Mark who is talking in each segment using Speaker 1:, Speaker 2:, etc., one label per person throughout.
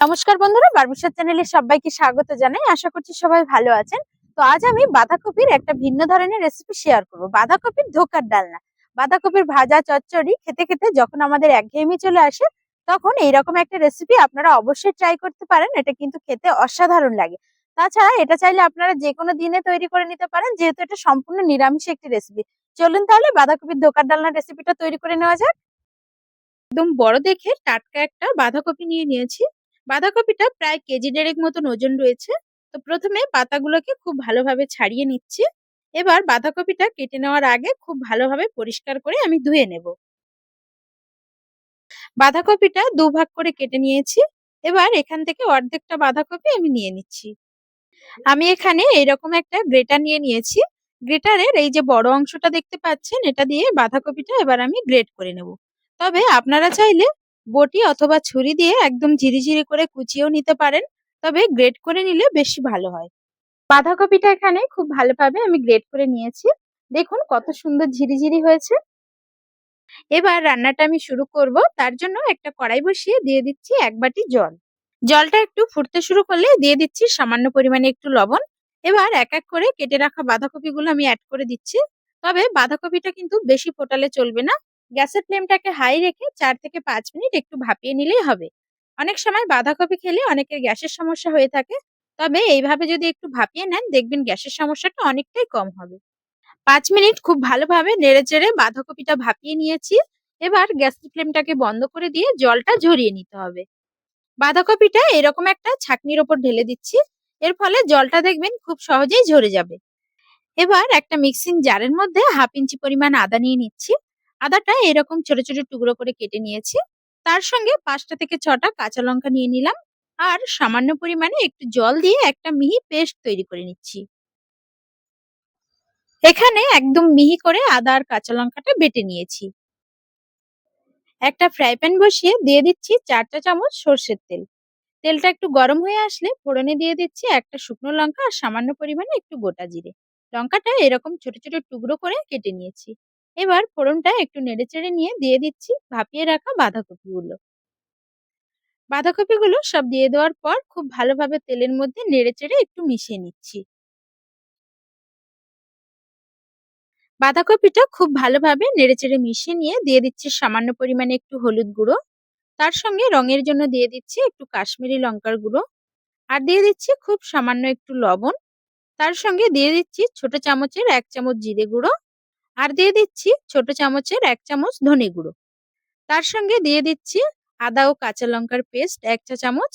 Speaker 1: নমস্কার বন্ধুরা বারবিশার চ্যানেলে সবাইকে স্বাগত জানাই। আশা করছি সবাই ভালো আছেন। তো আজ আমি বাঁধাকপির একটা ভিন্ন ধরনের রেসিপি শেয়ার করব। বাঁধাকপির ধোকার ডালনা। বাঁধাকপির ভাজা চচ্চড়ি খেতে খেতে যখন আমাদের একঘেয়েমি চলে আসে, তখন এইরকম একটা রেসিপি আপনারা অবশ্যই ট্রাই করতে পারেন। এটা কিন্তু খেতে অসাধারণ লাগে। তাছাড়া এটা চাইলে আপনারা যে কোনো দিনে তৈরি করে নিতে পারেন, যেহেতু এটা সম্পূর্ণ নিরামিষ একটি রেসিপি চলুন তাহলে বাঁধাকপির ধোকার ডালনা রেসিপিটা তৈরি করে নেওয়া যাক। একদম বড় দেখে টাটকা একটা বাঁধাকপি নিয়ে নিয়েছি। বাঁধাকপিটা প্রায় কেজি দেড়েক মতন ওজন রয়েছে। তো প্রথমে পাতাগুলোকে খুব ভালোভাবে ছাড়িয়ে নিচ্ছি। এবার বাঁধাকপিটা কেটে নেওয়ার আগে খুব ভালোভাবে পরিষ্কার করে আমি ধুয়ে নেব। বাঁধাকপিটা দু ভাগ করে কেটে নিয়েছি। এবার এখান থেকে অর্ধেকটা বাঁধাকপি আমি নিয়ে নিচ্ছি। আমি এখানে এইরকম একটা গ্রেটার নিয়ে নিয়েছি। গ্রেটারের এই যে বড় অংশটা দেখতে পাচ্ছেন, এটা দিয়ে বাঁধাকপিটা এবার আমি গ্রেট করে নেব। তবে আপনারা চাইলে বটি অথবা ছুরি দিয়ে একদম ঝিরিঝিরি করে কুচিয়েও নিতে পারেন, তবে গ্রেট করে নিলে বেশি ভালো হয়। বাঁধাকপিটা এখানে খুব ভালোভাবে আমি গ্রেট করে নিয়েছি। দেখুন কত সুন্দর ঝিরিঝিরি হয়েছে। এবার রান্নাটা আমি শুরু করব। তার জন্য একটা কড়াই বসিয়ে দিয়ে দিচ্ছি এক বাটি জল। জলটা একটু ফুটতে শুরু করলে দিয়ে দিচ্ছি সামান্য পরিমাণে একটু লবণ। এবার এক এক করে কেটে রাখা বাঁধাকপিগুলো আমি অ্যাড করে দিচ্ছি। তবে বাঁধাকপিটা কিন্তু বেশি ফোটালে চলবে না। গ্যাসের ফ্লেমটাকে হাই রেখে চার থেকে পাঁচ মিনিট একটু ভাপিয়ে নিলেই হবে। অনেক সময় বাঁধাকপি খেলে অনেকের গ্যাসের সমস্যা হয়ে থাকে। তবে এইভাবে যদি একটু ভাপিয়ে নেন, দেখবেন গ্যাসের সমস্যাটা অনেকটাই কম হবে। পাঁচ মিনিট খুব ভালোভাবে নেড়ে চেড়ে বাঁধাকপিটা ভাপিয়ে নিয়েছি। এবার গ্যাসের ফ্লেমটাকে বন্ধ করে দিয়ে জলটা ঝরিয়ে নিতে হবে। বাঁধাকপিটা এরকম একটা ছাকনির ওপর ঢেলে দিচ্ছি। এর ফলে জলটা দেখবেন খুব সহজেই ঝরে যাবে। এবার একটা মিক্সিং জারের মধ্যে হাফ ইঞ্চি পরিমাণ আদা নিয়ে নিচ্ছি। আদাটা এরকম ছোট ছোট টুকরো করে কেটে নিয়েছি। তার সঙ্গে পাঁচটা থেকে ছটা কাঁচা লঙ্কা নিয়ে নিলাম আর সামান্য পরিমাণে একটু জল দিয়ে একটা মিহি পেস্ট তৈরি করে নিচ্ছি। এখানে একদম মিহি করে আদা আর কাঁচা লঙ্কাটা বেটে নিয়েছি। একটা ফ্রাই প্যান বসিয়ে দিয়ে দিচ্ছি চারটা চামচ সর্ষের তেল। তেলটা একটু গরম হয়ে আসলে ফোড়নে দিয়ে দিচ্ছি একটা শুকনো লঙ্কা আর সামান্য পরিমাণে একটু গোটা জিরে। লঙ্কাটা এরকম ছোট ছোট টুকরো করে কেটে নিয়েছি। এবার ফোড়নটা একটু নেড়েচেড়ে নিয়ে দিয়ে দিচ্ছি ভাপিয়ে রাখা বাঁধাকপিগুলো। বাঁধাকপিগুলো সব দিয়ে দেওয়ার পর খুব ভালোভাবে তেলের মধ্যে নেড়েচেড়ে একটু মিশিয়ে নিচ্ছি। বাঁধাকপিটা খুব ভালোভাবে নেড়েচেড়ে মিশিয়ে নিয়ে দিয়ে দিচ্ছি সামান্য পরিমাণে একটু হলুদ গুঁড়ো। তার সঙ্গে রঙের জন্য দিয়ে দিচ্ছি একটু কাশ্মীরি লঙ্কার গুঁড়ো। আর দিয়ে দিচ্ছি খুব সামান্য একটু লবণ। তার সঙ্গে দিয়ে দিচ্ছি ছোট চামচের এক চামচ জিরে গুঁড়ো। আর দিয়ে দিচ্ছি ছোট চামচের এক চামচ ধনে গুঁড়ো। তার সঙ্গে দিয়ে দিচ্ছি আদা ও কাঁচা লঙ্কার পেস্ট এক চা চামচ।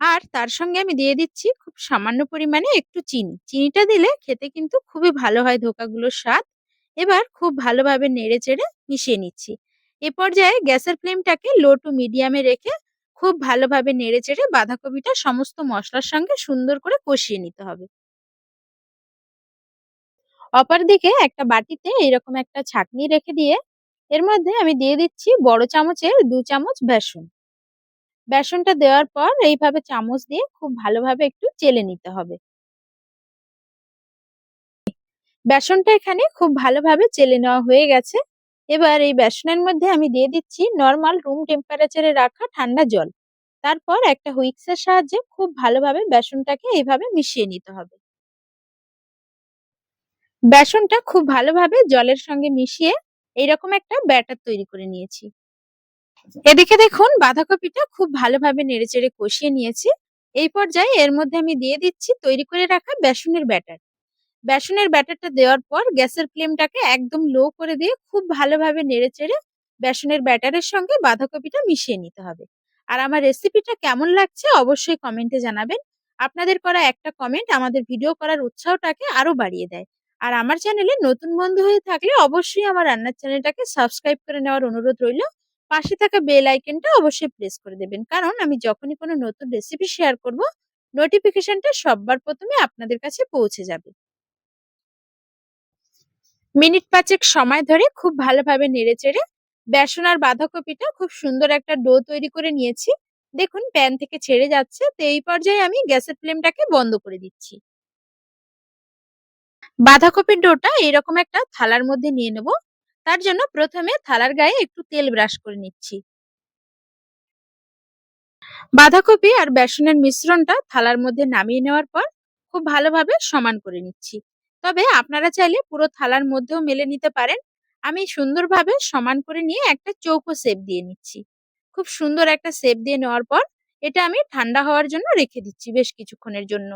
Speaker 1: আর তার সঙ্গে আমি দিয়ে দিচ্ছি খুব সামান্য পরিমাণে একটু চিনি। চিনিটা দিলে খেতে কিন্তু খুবই ভালো হয় ধোকাগুলোর স্বাদ। এবার খুব ভালোভাবে নেড়ে চেড়ে মিশিয়ে নিচ্ছি। এ পর্যায়ে গ্যাসের ফ্লেমটাকে লো টু মিডিয়ামে রেখে খুব ভালোভাবে নেড়ে চেড়ে বাঁধাকপিটা সমস্ত মশলার সঙ্গে সুন্দর করে কষিয়ে নিতে হবে। অপর দিকে একটা বাটিতে এরকম একটা ছাঁকনি রেখে দিয়ে, এর মধ্যে আমি দিয়ে দিচ্ছি বড় চামচের দু চামচ বেসন। বেসনটা দেওয়ার পর এইভাবে চামচ দিয়ে খুব ভালোভাবে একটু চেলে নিতে হবে। বেসনটা এখানে খুব ভালোভাবে চেলে নেওয়া হয়ে গেছে। এবার এই বেসনের মধ্যে আমি দিয়ে দিচ্ছি নর্মাল রুম টেম্পারেচারে রাখা ঠান্ডা জল। তারপর একটা হুইক্সের সাহায্যে খুব ভালোভাবে বেসনটাকে এইভাবে মিশিয়ে নিতে হবে। বেসনটা খুব ভালোভাবে জলের সঙ্গে মিশিয়ে এইরকম একটা ব্যাটার তৈরি করে নিয়েছি। এদিকে দেখুন বাঁধাকপিটা খুব ভালোভাবে নেড়েচেড়ে কষিয়ে নিয়েছি। এই পর্যায়ে এর মধ্যে আমি দিয়ে দিচ্ছি তৈরি করে রাখা বেসনের ব্যাটার। বেসনের ব্যাটারটা দেওয়ার পর গ্যাসের ফ্লেমটাকে একদম লো করে দিয়ে খুব ভালোভাবে নেড়েচেড়ে বেসনের ব্যাটারের সঙ্গে বাঁধাকপিটা মিশিয়ে নিতে হবে। আর আমার রেসিপিটা কেমন লাগছে অবশ্যই কমেন্টে জানাবেন। আপনাদের করা একটা কমেন্ট আমাদের ভিডিও করার উৎসাহটাকে আরও বাড়িয়ে দেয়। আর আমার চ্যানেলে নতুন বন্ধু হয়ে থাকলে অবশ্যই আমার রান্নার চ্যানেলটাকে সাবস্ক্রাইব করে নেওয়ার অনুরোধ রইল। পাশে থাকা বেল আইকনটা অবশ্যই প্রেস করে দেবেন। কারণ আমি যখনই কোনো নতুন রেসিপি শেয়ার করব নোটিফিকেশনটা সববার প্রথমে আপনাদের কাছে পৌঁছে যাবে। মিনিট পাঁচেক সময় ধরে খুব ভালোভাবে নেড়েচেড়ে বেসন আর বাঁধাকপিটা খুব সুন্দর একটা ডো তৈরি করে নিয়েছি। দেখুন প্যান থেকে ছেড়ে যাচ্ছে। তো এই পর্যায়ে আমি গ্যাসের ফ্লেমটাকে বন্ধ করে দিচ্ছি। বাঁধাকপির ডোটা এরকম একটা থালার মধ্যে নিয়ে নেব। তার জন্য প্রথমে থালার গায়ে একটু তেল ব্রাশ করে নিচ্ছি। বাঁধাকপি আর বেসনের মিশ্রণটা থালার মধ্যে নামিয়ে নেওয়ার পর খুব ভালোভাবে সমান করে নিচ্ছি। তবে আপনারা চাইলে পুরো থালার মধ্যেও মেলে নিতে পারেন। আমি সুন্দরভাবে সমান করে নিয়ে একটা চৌকো শেপ দিয়ে নিচ্ছি। খুব সুন্দর একটা শেপ দিয়ে নেওয়ার পর এটা আমি ঠান্ডা হওয়ার জন্য রেখে দিচ্ছি বেশ কিছুক্ষণের জন্য।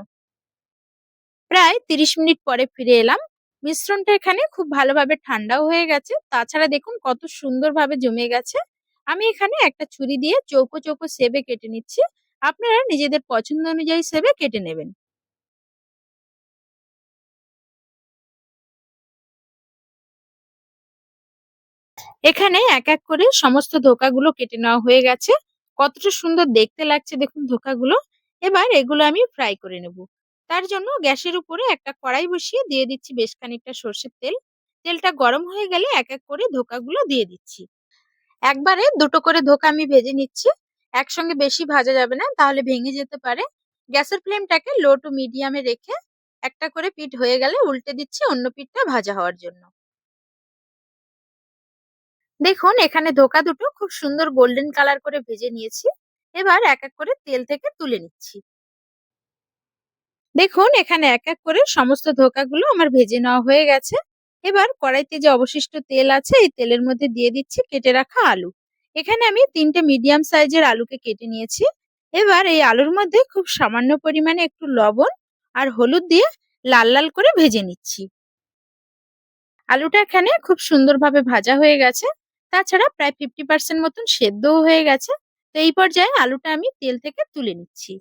Speaker 1: প্রায় তিরিশ মিনিট পরে ফিরে এলাম। মিশ্রণটা এখানে খুব ভালোভাবে ঠান্ডাও হয়ে গেছে। তাছাড়া দেখুন কত সুন্দরভাবে জমে গেছে। আমি এখানে একটা ছুরি দিয়ে চৌকো চৌকো সেবে কেটে নিচ্ছি। আপনারা নিজেদের পছন্দ অনুযায়ী সেবে কেটে নেবেন। এখানে এক এক করে সমস্ত ধোকাগুলো কেটে নেওয়া হয়ে গেছে। কতটা সুন্দর দেখতে লাগছে দেখুন ধোকাগুলো। এবার এগুলো আমি ফ্রাই করে নেব। তার জন্য গ্যাসের উপরে একটা কড়াই বসিয়ে দিয়ে দিচ্ছি বেশ খানিকটা সর্ষের তেল। তেলটা গরম হয়ে গেলে এক এক করে ধোকাগুলো দিয়ে দিচ্ছি। একবারে দুটো করে ধোকা আমি ভেজে নিচ্ছি। একসঙ্গে বেশি ভাজা যাবে না, তাহলে ভেঙে যেতে পারে। গ্যাসের ফ্লেমটাকে লো টু মিডিয়ামে রেখে একটা করে পিঠ হয়ে গেলে উল্টে দিচ্ছি অন্য পিঠটা ভাজা হওয়ার জন্য। দেখুন, এখানে ধোকা দুটো খুব সুন্দর গোল্ডেন কালার করে ভেজে নিয়েছি। এবার এক এক করে তেল থেকে তুলে নিচ্ছি। দেখুন, এখানে এক এক করে সমস্ত ধোকাগুলো আমার ভেজে নেওয়া হয়ে গেছে। এবার কড়াইতে যে অবশিষ্ট তেল আছে, এই তেলের মধ্যে দিয়ে দিচ্ছি কেটে রাখা আলু। এখানে আমি তিনটে মিডিয়াম সাইজের আলুকে কেটে নিয়েছি। এবার এই আলুর মধ্যে খুব সামান্য পরিমাণে একটু লবণ আর হলুদ দিয়ে লাল লাল করে ভেজে নিচ্ছি। আলুটা এখানে খুব সুন্দরভাবে ভাজা হয়ে গেছে। তাছাড়া প্রায় ফিফটি পার্সেন্ট মতন সেদ্ধও হয়ে গেছে। তো এই পর্যায়ে আলুটা আমি তেল থেকে তুলে নিচ্ছি।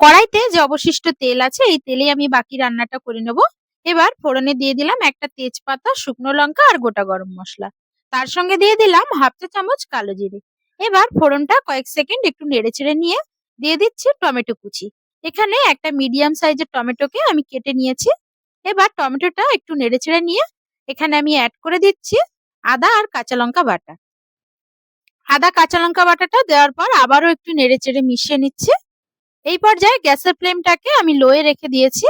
Speaker 1: কড়াইতে যে অবশিষ্ট তেল আছে, এই তেলে আমি বাকি রান্নাটা করে নেব। এবার ফোড়নে দিয়ে দিলাম একটা তেজপাতা, শুকনো লঙ্কা আর গোটা গরম মশলা। তার সঙ্গে দিয়ে দিলাম হাফ চা চামচ কালো জিরে। এবার ফোড়নটা কয়েক সেকেন্ড একটু নেড়ে চেড়ে নিয়ে দিয়ে দিচ্ছি টমেটো কুচি। এখানে একটা মিডিয়াম সাইজের টমেটোকে আমি কেটে নিয়েছি। এবার টমেটোটা একটু নেড়ে চেড়ে নিয়ে এখানে আমি অ্যাড করে দিচ্ছি আদা আর কাঁচা লঙ্কা বাটা। আদা, কাঁচা লঙ্কা বাটাটা দেওয়ার পর আবারও একটু নেড়ে চেড়ে মিশিয়ে নিচ্ছি। এই পর্যায়ে গ্যাসের ফ্লেমটাকে আমি লোয়ে রেখে দিয়েছি।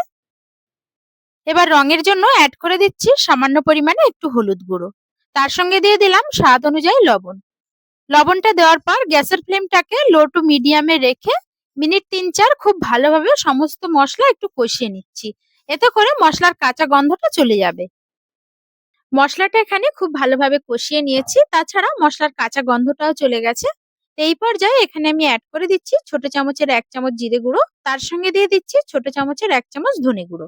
Speaker 1: এবার রঙের জন্য অ্যাড করে দিচ্ছি সামান্য পরিমাণে একটু হলুদ গুঁড়ো। তার সঙ্গে দিয়ে দিলাম স্বাদ অনুযায়ী লবণ। লবণটা দেওয়ার পর গ্যাসের ফ্লেমটাকে লো টু মিডিয়ামে রেখে মিনিট তিন চার খুব ভালোভাবে সমস্ত মশলা একটু কষিয়ে নিচ্ছি। এতে করে মশলার কাঁচা গন্ধটা চলে যাবে। মশলাটা এখানে খুব ভালোভাবে কষিয়ে নিয়েছি। তাছাড়া মশলার কাঁচা গন্ধটাও চলে গেছে। এই পর্যায়ে এখানে আমি অ্যাড করে দিচ্ছি ছোট চামচের এক চামচ জিরে গুঁড়ো, তার সঙ্গে দিয়ে দিচ্ছি ছোট চামচের এক চামচ ধনে গুঁড়ো।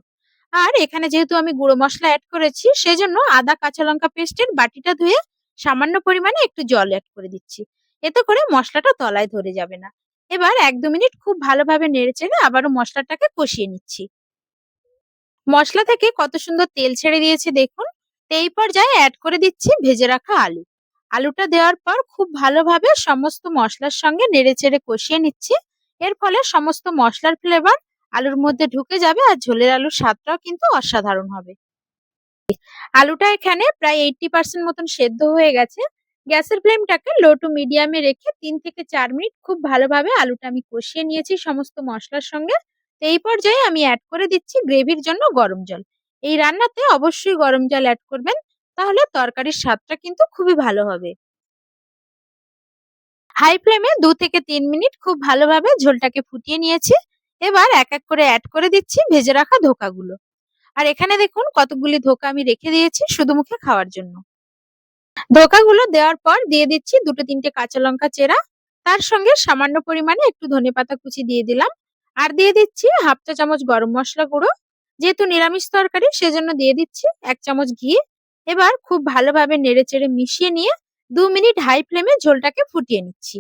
Speaker 1: আর এখানে যেহেতু আমি গুঁড়ো মশলা অ্যাড করেছি, সেজন্য আদা, কাঁচা লঙ্কা পেস্টের বাটিটা ধুয়ে সামান্য পরিমাণে একটু জল অ্যাড করে দিচ্ছি। এতে করে মশলাটা তলায় ধরে যাবে না। এবার এক দু মিনিট খুব ভালোভাবে নেড়ে চেড়ে আবারও মশলাটাকে কষিয়ে নিচ্ছি। মশলা থেকে কত সুন্দর তেল ছেড়ে দিয়েছে দেখুন। এই পর্যায়ে অ্যাড করে দিচ্ছি ভেজে রাখা আলু। আলুটা দেওয়ার পর খুব ভালোভাবে সমস্ত মশলার সঙ্গে নেড়ে চেড়ে কষিয়ে নিচ্ছি। এর ফলে সমস্ত মশলার ফ্লেভার আলুর মধ্যে ঢুকে যাবে আর ঝোলের আলুর স্বাদটাও কিন্তু অসাধারণ হবে। আলুটা এখানে প্রায় এইটটি পার্সেন্ট মতন সেদ্ধ হয়ে গেছে। গ্যাসের ফ্লেমটাকে লো টু মিডিয়ামে রেখে তিন থেকে চার মিনিট খুব ভালোভাবে আলুটা আমি কষিয়ে নিয়েছি সমস্ত মশলার সঙ্গে। তো এই পর্যায়ে আমি অ্যাড করে দিচ্ছি গ্রেভির জন্য গরম জল। এই রান্নাতে অবশ্যই গরম জল অ্যাড করবেন। তাহলে তরকারির স্বাদটা কিন্তু খুবই ভালো হবে। হাই ফ্লেমে দু থেকে তিন মিনিট খুব ভালোভাবে ঝোলটাকে ফুটিয়ে নিয়েছি। এবার এক এক করে অ্যাড করে দিচ্ছি ভেজে রাখা ধোকাগুলো। আর এখানে দেখুন কতগুলি ধোকা আমি রেখে দিয়েছি শুধু মুখে খাওয়ার জন্য। ধোকাগুলো দেওয়ার পর দিয়ে দিচ্ছি দুটো তিনটে কাঁচা লঙ্কা চেরা। তার সঙ্গে সামান্য পরিমাণে একটু ধনে পাতা কুচি দিয়ে দিলাম। আর দিয়ে দিচ্ছি হাফ চা চামচ গরম মশলা গুঁড়ো। যেহেতু নিরামিষ তরকারি, সেজন্য দিয়ে দিচ্ছি এক চামচ ঘি। এবার খুব ভালোভাবে নেড়ে চেড়ে মিশিয়ে নিয়ে দু মিনিট হাই ফ্লেমে ঝোলটাকে ফুটিয়ে নিচ্ছি।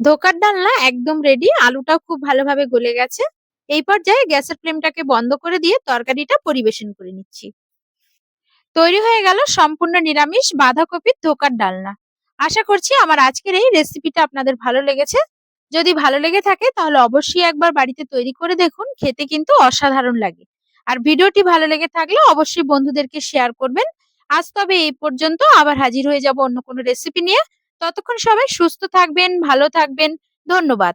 Speaker 1: ধোকার ডালনা একদম রেডি আলুটাও খুব ভালোভাবে গলে গেছে। এই পর্যায়ে গ্যাসের ফ্লেমটাকে বন্ধ করে দিয়ে তরকারিটা পরিবেশন করে নিচ্ছি। তৈরি হয়ে গেল সম্পূর্ণ নিরামিষ বাঁধাকপির ধোকার ডালনা। আশা করছি আমার আজকের এই রেসিপিটা আপনাদের ভালো লেগেছে। যদি ভালো লেগে থাকে তাহলে অবশ্যই একবার বাড়িতে তৈরি করে দেখুন, খেতে কিন্তু অসাধারণ লাগে। আর ভিডিওটি ভালো লেগে থাকলে অবশ্যই বন্ধুদেরকে শেয়ার করবেন। আজ তবে এই পর্যন্ত, আবার হাজির হয়ে যাব অন্য কোনো রেসিপি নিয়ে। ততক্ষণ সবাই সুস্থ থাকবেন, ভালো থাকবেন। ধন্যবাদ।